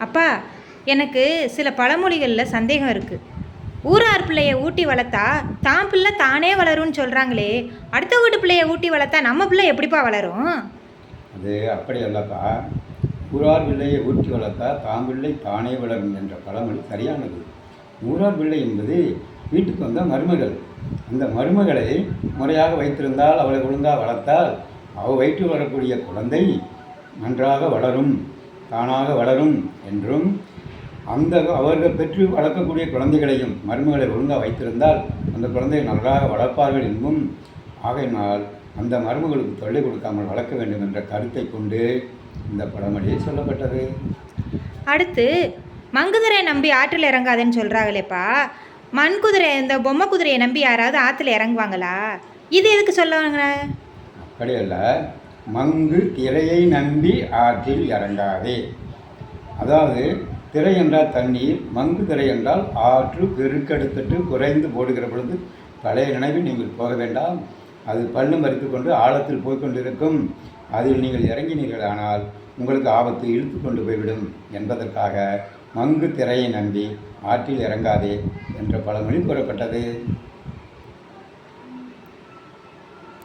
அப்பா எனக்கு சில பழமொழிகளில் சந்தேகம் இருக்குது ஊரார் பிள்ளைய ஊட்டி வளர்த்தா தான் பிள்ளை தானே வளரும்னு சொல்கிறாங்களே அடுத்த வீட்டு பிள்ளைய ஊட்டி வளர்த்தா நம்ம பிள்ளை எப்படிப்பா வளரும்? அது அப்படி அல்லப்பா. ஊரார் பிள்ளையை ஊட்டி வளர்த்தா தாம் பிள்ளை தானே வளரும் என்ற பழமொழி சரியானது. ஊரார் பிள்ளை என்பது வீட்டுக்கு வந்த மருமகள். அந்த மருமகளை முறையாக வைத்திருந்தால் அவளை ஒழுங்காக வளர்த்தால் அவள் வயிற்று வரக்கூடிய குழந்தை நன்றாக வளரும். தானாக வளரும் என்றும் அந்த அவர்கள் பெற்று வளர்க்கக்கூடிய குழந்தைகளையும் மருமகளை ஒழுங்காக வைத்திருந்தால் அந்த குழந்தையை நன்றாக வளர்ப்பார்கள் என்பும் ஆகையினால் அந்த மருமகளுக்கு தொல்லை கொடுக்காமல் வளர்க்க வேண்டும் என்ற கருத்தை கொண்டு இந்த பழமொழியை சொல்லப்பட்டது. அடுத்து மங்குதிரையை நம்பி ஆற்றில் இறங்காதேன்னு சொல்கிறாங்களேப்பா மண் குதிரை இந்த பொம்மை குதிரையை நம்பி யாராவது ஆற்றுல இறங்குவாங்களா? இது எதுக்கு சொல்லுவாங்க? அப்படியல்ல. மங்கு திரையை நம்பி ஆற்றில் இறங்காதே. அதாவது திரை என்றால் தண்ணீர் மங்கு திரை என்றால் ஆற்று பெருக்கெடுத்துட்டு குறைந்து போடுகிற பொழுது பழைய நினைவில் நீங்கள் போக வேண்டாம். அது பல்லு மறித்து கொண்டு ஆழத்தில் போய்கொண்டிருக்கும் அதில் நீங்கள் இறங்கினீர்கள் ஆனால் உங்களுக்கு ஆபத்து இழுத்து கொண்டு போய்விடும் என்பதற்காக மங்கு திரையை நம்பி ஆற்றில் இறங்காதே என்ற பழமொழி கூறப்பட்டது.